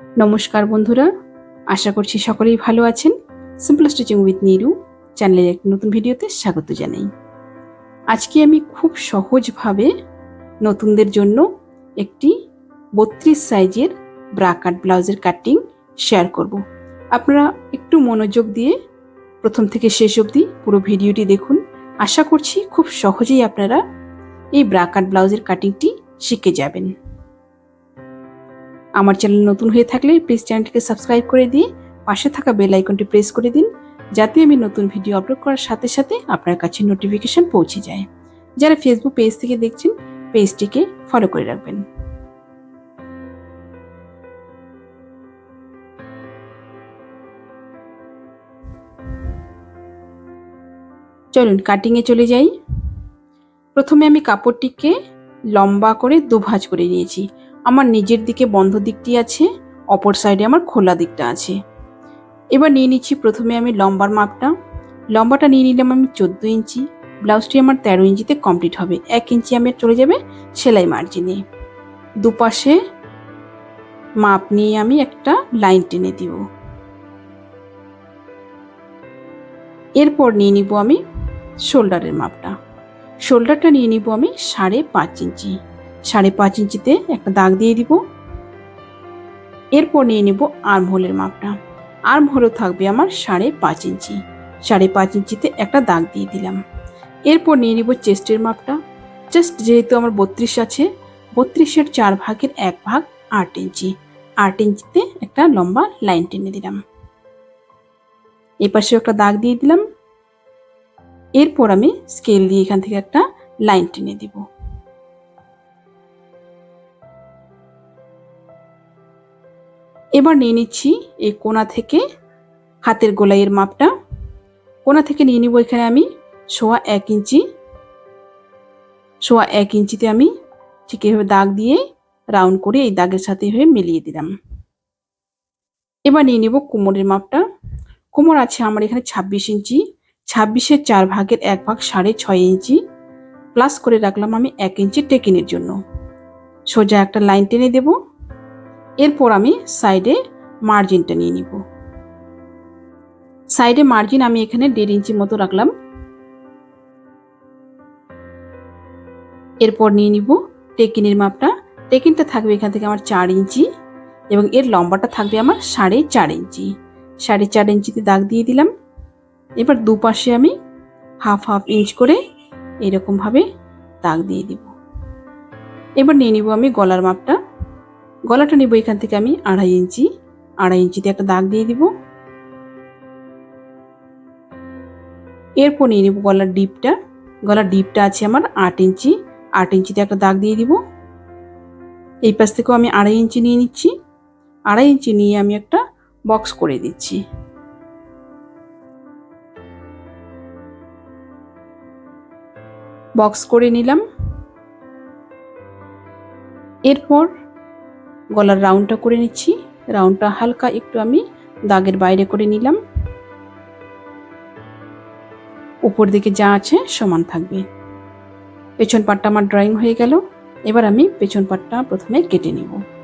নমস্কার বন্ধুরা, আশা করছি সকলেই ভালো আছেন। সিম্পল স্টিচিং উইথ নিরু চ্যানেলের একটি নতুন ভিডিওতে স্বাগত জানাই। আজকে আমি খুব সহজভাবে নতুনদের জন্য একটি বত্রিশ সাইজের ব্রা কাট ব্লাউজের কাটিং শেয়ার করব। আপনারা একটু মনোযোগ দিয়ে প্রথম থেকে শেষ অবধি পুরো ভিডিওটি দেখুন। আশা করছি খুব সহজেই আপনারা এই ব্রা কাট ব্লাউজের কাটিংটি শিখে যাবেন। আমার চ্যানেল নতুন হয়ে থাকলে প্লিজ চ্যানেলটিকে সাবস্ক্রাইব করে দিয়ে পাশে থাকা বেল আইকনটি প্রেস করে দিন, যাতে আমি নতুন ভিডিও আপলোড করার সাথে সাথে আপনার কাছে নোটিফিকেশন পৌঁছে যায়। যারা ফেসবুক পেজ থেকে দেখছেন পেজটিকে ফলো করে রাখবেন। চলুন কাটিংয়ে চলে যাই। প্রথমে আমি কাপড়টিকে লম্বা করে দুভাঁজ করে নিয়েছি। আমার নিজের দিকে বন্ধ দিকটি আছে, অপর সাইডে আমার খোলা দিকটা আছে। এবার নিয়ে নিচ্ছি প্রথমে আমি লম্বার মাপটা। লম্বাটা নিয়ে নিলাম আমি চোদ্দ ইঞ্চি ব্লাউজটি আমার তেরো ইঞ্চিতে কমপ্লিট হবে। এক ইঞ্চি আমার চলে যাবে সেলাই মার্জিনে দুপাশে মাপ নিয়ে আমি একটা লাইন টেনে দিব। এরপর নিয়ে নিব আমি শোল্ডারের মাপটা। শোল্ডারটা নিয়ে নিব আমি সাড়ে পাঁচ ইঞ্চি। সাড়ে পাঁচ ইঞ্চিতে একটা দাগ দিয়ে দিব। এরপর নিয়ে নিব আর্ম হোলের মাপটা। আর্ম হোলও থাকবে আমার সাড়ে পাঁচ ইঞ্চি। সাড়ে পাঁচ ইঞ্চিতে একটা দাগ দিয়ে দিলাম। এরপর নিয়ে নিব চেস্টের মাপটা। চেস্ট যেহেতু আমার বত্রিশ আছে, বত্রিশের চার ভাগের এক ভাগ আট ইঞ্চি। আট ইঞ্চিতে একটা লম্বা লাইন টেনে দিলাম। এ পাশে একটা দাগ দিয়ে দিলাম। এরপর আমি স্কেল দিয়ে এখান থেকে একটা লাইন টেনে দিব। এবার নিয়ে নিচ্ছি এই কোনা থেকে হাতের গোলাইয়ের মাপটা। কোনা থেকে নিয়ে নিব এখানে আমি সোয়া এক ইঞ্চি। সোয়া এক ইঞ্চিতে আমি ঠিক এভাবে দাগ দিয়ে রাউন্ড করে এই দাগের সাথে হয়ে মিলিয়ে দিলাম। এবার নিয়ে নিব কোমরের মাপটা। কোমর আছে আমার এখানে ছাব্বিশ ইঞ্চি। ছাব্বিশের চার ভাগের এক ভাগ সাড়ে ছয় ইঞ্চি। প্লাস করে রাখলাম আমি এক ইঞ্চি টেকিনের জন্য। সোজা একটা লাইন টেনে দেবো। এরপর আমি সাইডে মার্জিনটা নিয়ে নিব। সাইডে মার্জিন আমি এখানে দেড় ইঞ্চি মতো রাখলাম। এরপর নিয়ে নিব টেকিনের মাপটা। টেকিনটা থাকবে এখান থেকে আমার চার ইঞ্চি এবং এর লম্বাটা থাকবে আমার সাড়ে চার ইঞ্চি। সাড়ে চার ইঞ্চিতে দাগ দিয়ে দিলাম। এবার দুপাশে আমি হাফ হাফ ইঞ্চ করে এরকমভাবে দাগ দিয়ে দিব। এবার নিয়ে নিব আমি গলার মাপটা। গলাটা নিব এখান থেকে আমি আড়াই ইঞ্চি। আড়াই ইঞ্চিতে একটা দাগ দিয়ে দিব। এরপর নিয়ে নিব গলার ডিপটা। গলার ডিপটা আছে আমার আট ইঞ্চি। আট ইঞ্চিতে একটা দাগ দিয়ে দিব। এই পাশ থেকেও আমি আড়াই ইঞ্চি নিয়ে নিচ্ছি। আড়াই ইঞ্চি নিয়ে আমি একটা বক্স করে দিচ্ছি। বক্স করে নিলাম। এরপর গলার রাউন্ডটা করে নিচ্ছি। রাউন্ডটা হালকা একটু আমি দাগের বাইরে করে নিলাম। উপর দিকে যা আছে সমান থাকবে। পেছন পাটটা আমার ড্রয়িং হয়ে গেল। এবার আমি পেছন পাটটা প্রথমে কেটে নিব।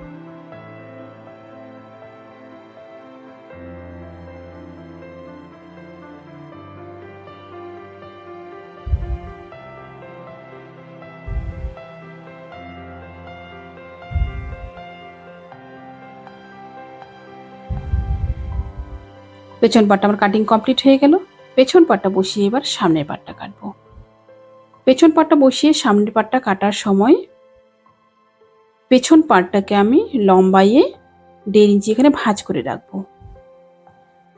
পেছন পাটটা আমার কাটিং কমপ্লিট হয়ে গেল। পেছন পাটটা বসিয়ে এবার সামনের পাটটা কাটবো। পেছন পাটটা বসিয়ে সামনের পাটটা কাটার সময় পেছন পাটটাকে আমি লম্বাইয়ে দেড় ইঞ্চি এখানে ভাঁজ করে রাখব।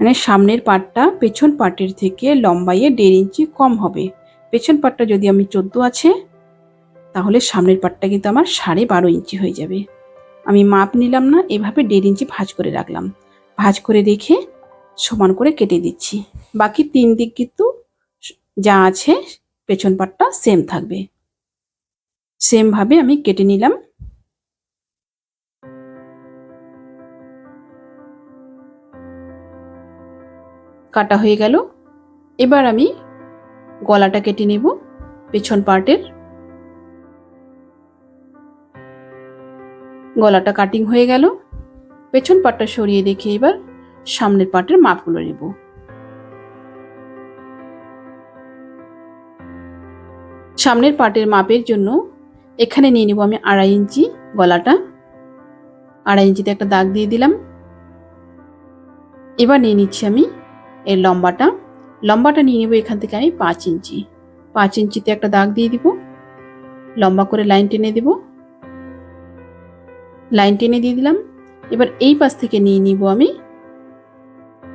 মানে সামনের পাটটা পেছন পাটের থেকে লম্বাইয়ে দেড় ইঞ্চি কম হবে। পেছন পাটটা যদি আমি চোদ্দ আছে, তাহলে সামনের পাটটা কিন্তু আমার সাড়ে বারো ইঞ্চি হয়ে যাবে। আমি মাপ নিলাম না, এভাবে দেড় ইঞ্চি ভাঁজ করে রাখলাম। ভাঁজ করে রেখে সমান করে কেটে দিচ্ছি। বাকি তিন দিক কিন্তু যা আছে পেছন পাটটা সেম থাকবে। সেমভাবে আমি কেটে নিলাম। কাটা হয়ে গেল। এবার আমি গলাটা কেটে নেব পেছন পার্টের গলাটা কাটিং হয়ে গেল। পেছন পাটটা সরিয়ে রেখে এবার। সামনের পাটের মাপগুলো নেব। সামনের পাটের মাপের জন্য এখানে নিয়ে নেব আমি আড়াই ইঞ্চি গলাটা। আড়াই ইঞ্চিতে একটা দাগ দিয়ে দিলাম। এবার নিয়ে নিচ্ছি আমি এর লম্বাটা। লম্বাটা নিয়ে নেব এখান থেকে আমি পাঁচ ইঞ্চি। পাঁচ ইঞ্চিতে একটা দাগ দিয়ে দিব। লম্বা করে লাইন টেনে দেব। লাইন টেনে দিয়ে দিলাম। এবার এই পাশ থেকে নিয়ে নিব আমি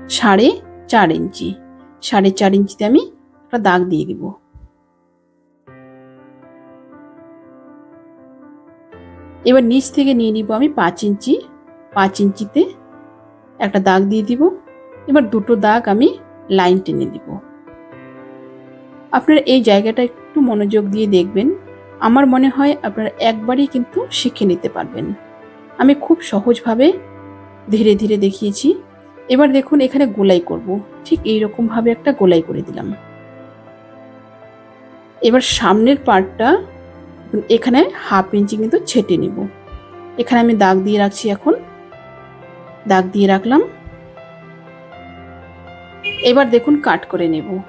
সাড়ে চার ইঞ্চি। সাড়ে চার ইঞ্চিতে আমি একটা দাগ দিয়ে দিব। এবার নিচ থেকে নিয়ে নিব আমি পাঁচ ইঞ্চি। পাঁচ ইঞ্চিতে একটা দাগ দিয়ে দিব। এবার দুটো দাগ আমি লাইন টেনে দিব। আপনার এই জায়গাটা একটু মনোযোগ দিয়ে দেখবেন। আমার মনে হয় আপনারা একবারই কিন্তু শিখে নিতে পারবেন। আমি খুব সহজভাবে ধীরে ধীরে দেখিয়েছি। এবার দেখুন এখানে গোলাই করব। ঠিক এই ভাবে একটা গোলাই করে দিলাম। এবার সামনের পার্টটা এখানে হাফ ইঞ্চি কিন্তু ছেটে নেব। এখানে আমি দাগ দিয়ে রাখছি এখন। দাগ দিয়ে রাখলাম। এবার দেখুন কাট করে নেব।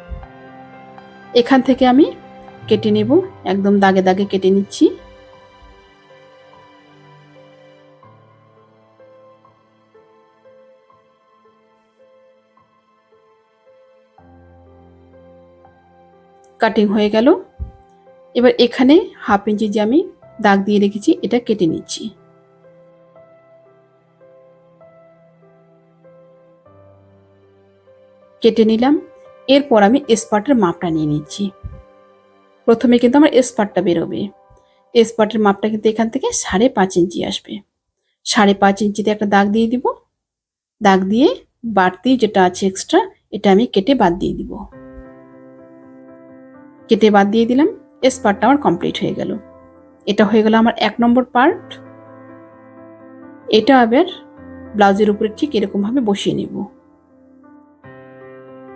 এখান থেকে আমি কেটে নেব। একদম দাগে দাগে কেটে নিচ্ছি। কাটিং হয়ে গেল। এবার এখানে হাফ ইঞ্চি যে আমি দাগ দিয়ে রেখেছি, এটা কেটে নিচ্ছি। কেটে নিলাম। এরপর আমি স্পার্টের মাপটা নিয়ে নিচ্ছি। প্রথমে কিন্তু আমার স্পার্টটা বেরোবে। স্পার্টের মাপটা কিন্তু এখান থেকে সাড়ে পাঁচ ইঞ্চি আসবে। সাড়ে পাঁচ ইঞ্চিতে একটা দাগ দিয়ে দিব। দাগ দিয়ে বাড়তি যেটা আছে এক্সট্রা এটা আমি কেটে বাদ দিয়ে দিব। কেটে বাদ দিয়ে দিলাম। এস পার্টটা আমার কমপ্লিট হয়ে গেল। এটা হয়ে গেল আমার এক নম্বর পার্ট এটা আবার ব্লাউজের উপরে ঠিক এরকমভাবে বসিয়ে নেব।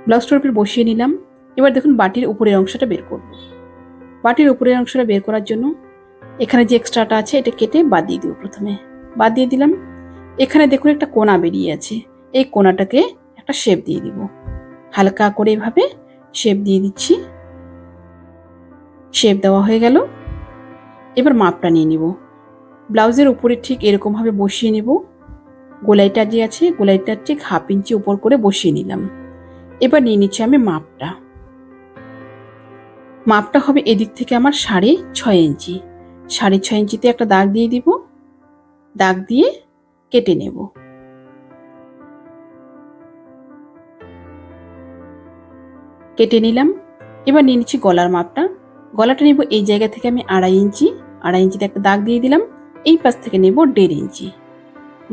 ব্লাউজটার উপরে বসিয়ে নিলাম। এবার দেখুন বাটির উপরের অংশটা বের করব। বাটির উপরের অংশটা বের করার জন্য এখানে যে এক্সট্রাটা আছে, এটা কেটে বাদ দিয়ে দিব প্রথমে। বাদ দিয়ে দিলাম। এখানে দেখুন একটা কোনা বেরিয়ে আছে। এই কোনাটাকে একটা শেপ দিয়ে দিব। হালকা করে এভাবে শেপ দিয়ে দিচ্ছি। শেপ দেওয়া হয়ে গেল। এবার মাপটা নিয়ে নিব। ব্লাউজের উপরে ঠিক এরকমভাবে বসিয়ে নেব। গোলাইটা যে আছে, গোলাইটার ঠিক হাফ ইঞ্চি উপর করে বসিয়ে নিলাম। এবার নিয়ে নিচ্ছি আমি মাপটা। মাপটা হবে এদিক থেকে আমার সাড়ে ছয় ইঞ্চি সাড়ে ছয় ইঞ্চিতে একটা দাগ দিয়ে দিব। দাগ দিয়ে কেটে নেব। কেটে নিলাম। এবার নিয়ে নিচ্ছি গলার মাপটা। গলাটা নেব এই জায়গা থেকে আমি আড়াই ইঞ্চি, আড়াই ইঞ্চিতে একটা দাগ দিয়ে দিলাম, এই পাশ থেকে নেব দেড় ইঞ্চি।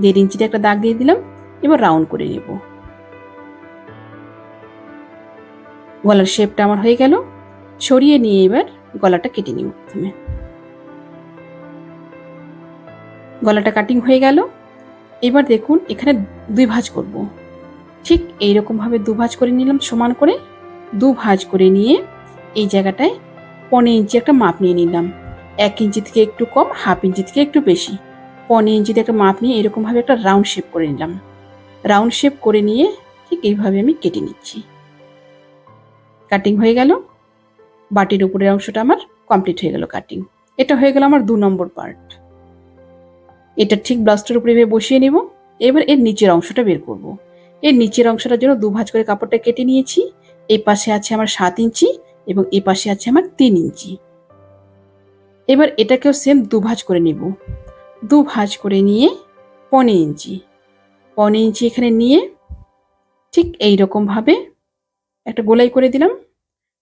দেড় ইঞ্চিতে একটা দাগ দিয়ে দিলাম, এবার রাউন্ড করে নেব। গলার শেপটা আমার হয়ে গেল, সরিয়ে নিয়ে এবার গলাটা কেটে নিব প্রথমে। গলাটা কাটিং হয়ে গেল, এবার দেখুন এখানে দুই ভাঁজ করব। ঠিক এইরকমভাবে দু ভাঁজ করে নিলাম সমান করে দু ভাঁজ করে নিয়ে এই জায়গাটায় পনেরো ইঞ্চি একটা মাপ নিয়ে নিলাম। এক ইঞ্চি থেকে একটু কম, হাফ ইঞ্চি থেকে একটু বেশি। পনেরো ইঞ্চিতে একটা মাপ নিয়ে এরকমভাবে একটা রাউন্ড শেপ করে নিলাম। রাউন্ড শেপ করে নিয়ে ঠিক এইভাবে আমি কেটে নিচ্ছি। কাটিং হয়ে গেল। বাটির উপরের অংশটা আমার কমপ্লিট হয়ে গেল কাটিং। এটা হয়ে গেল আমার দু নম্বর পার্ট। এটা ঠিক ব্লাউজটার উপরে এভাবে বসিয়ে নেব। এবার এর নিচের অংশটা বের করব। এর নিচের অংশটার জন্য দু ভাঁজ করে কাপড়টা কেটে নিয়েছি। এই পাশে আছে আমার সাত ইঞ্চি। এবং এ পাশে আছে আমার তিন ইঞ্চি। এবার এটাকেও সেম দু ভাঁজ করে নেব। দু ভাঁজ করে নিয়ে পনে ইঞ্চি। পনে ইঞ্চি এখানে নিয়ে ঠিক এই ভাবে একটা গোলাই করে দিলাম।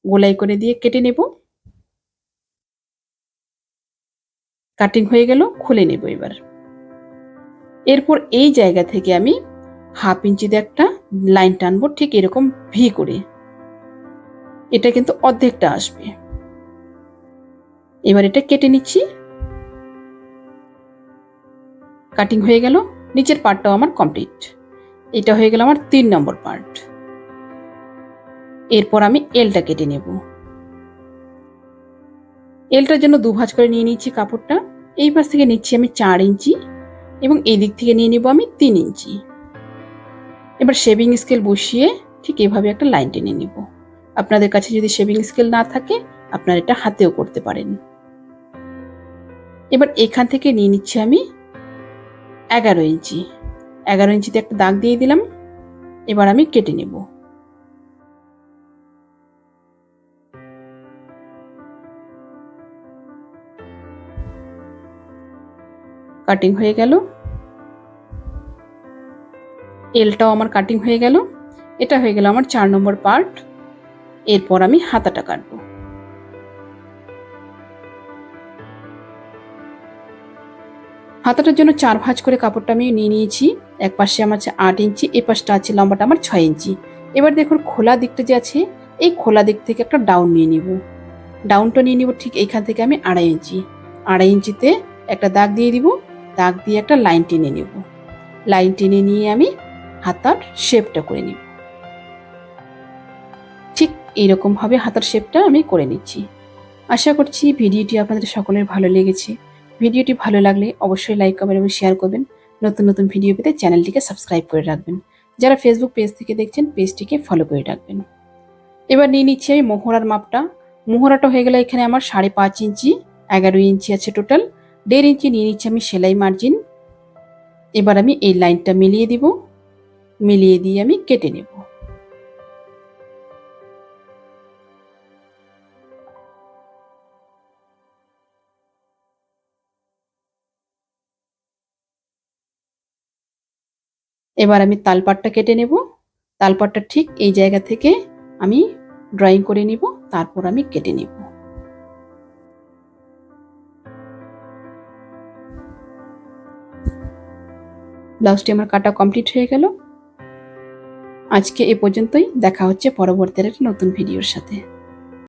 গোলাই করে দিয়ে কেটে নেব। কাটিং হয়ে গেল, খুলে নেব এবার। এরপর এই জায়গা থেকে আমি হাফ ইঞ্চিতে একটা লাইন টানবো ঠিক এরকম ভি করে। এটা কিন্তু অর্ধেকটা আসবে। এবার এটা কেটে নিচ্ছি। কাটিং হয়ে গেল। নিচের পার্টটাও আমার কমপ্লিট এটা হয়ে গেল আমার তিন নম্বর পার্ট এরপর আমি এলটা কেটে নেব। এলটার জন্য দু ভাঁজ করে নিয়ে নিচ্ছি কাপড়টা। এই পাশ থেকে নিচ্ছি আমি চার ইঞ্চি এবং এই দিক থেকে নিয়ে নিব আমি তিন ইঞ্চি। এবার শেভিং স্কেল বসিয়ে ঠিক এভাবে একটা লাইন টেনে নিব। আপনাদের কাছে যদি শেভিং স্কেল না থাকে, আপনারা এটা হাতেও করতে পারেন। এবার এখান থেকে নিয়ে নিচ্ছি আমি এগারো ইঞ্চি। এগারো ইঞ্চিতে একটা দাগ দিয়ে দিলাম। এবার আমি কেটে নেব। কাটিং হয়ে গেল। এলটাও আমার কাটিং হয়ে গেল। এটা হয়ে গেল আমার চার নম্বর পার্ট এরপর আমি হাতাটা কাটবো। হাতাটার জন্য চার ভাঁজ করে কাপড়টা আমি নিয়ে নিয়েছি। এক পাশে আমার আছে আট ইঞ্চি, এ পাশটা আছে লম্বাটা আমার ছয় ইঞ্চি। এবার দেখুন খোলা দিকটা যে আছে, এই খোলা দিক থেকে একটা ডাউন নিয়ে নিব। ডাউনটা নিয়ে নিব ঠিক এইখান থেকে আমি আড়াই ইঞ্চি। আড়াই ইঞ্চিতে একটা দাগ দিয়ে দিব, দাগ দিয়ে একটা লাইন টেনে নেব। লাইন টেনে নিয়ে আমি হাতার শেপটা করে নিব। এইরকমভাবে হাতার শেপটা আমি করে নিচ্ছি। আশা করছি ভিডিওটি আপনাদের সকলের ভালো লেগেছে। ভিডিওটি ভালো লাগলে অবশ্যই লাইক কমেন্ট এবং শেয়ার করবেন। নতুন নতুন ভিডিও পেতে চ্যানেলটিকে সাবস্ক্রাইব করে রাখবেন। যারা ফেসবুক পেজ থেকে দেখছেন পেজটিকে ফলো করে রাখবেন। এবার নিয়ে নিচ্ছি আমি মোহরার মাপটা। মোহরাটা হয়ে গেলে এখানে আমার সাড়ে পাঁচ ইঞ্চি, এগারো ইঞ্চি আছে টোটাল দেড় ইঞ্চি নিয়ে নিচ্ছি আমি সেলাই মার্জিন এবার আমি এই লাইনটা মিলিয়ে দিব। মিলিয়ে দিয়ে আমি কেটে নেব। এবার আমি তালপাটটা কেটে নেব। তালপাটটা ঠিক এই জায়গা থেকে আমি ড্রয়িং করে নিব, তারপর আমি কেটে নেব। ব্লাউজটি আমার কাটা কমপ্লিট হয়ে গেল। আজকে এ পর্যন্তই, দেখা হচ্ছে পরবর্তীর একটা নতুন ভিডিওর সাথে।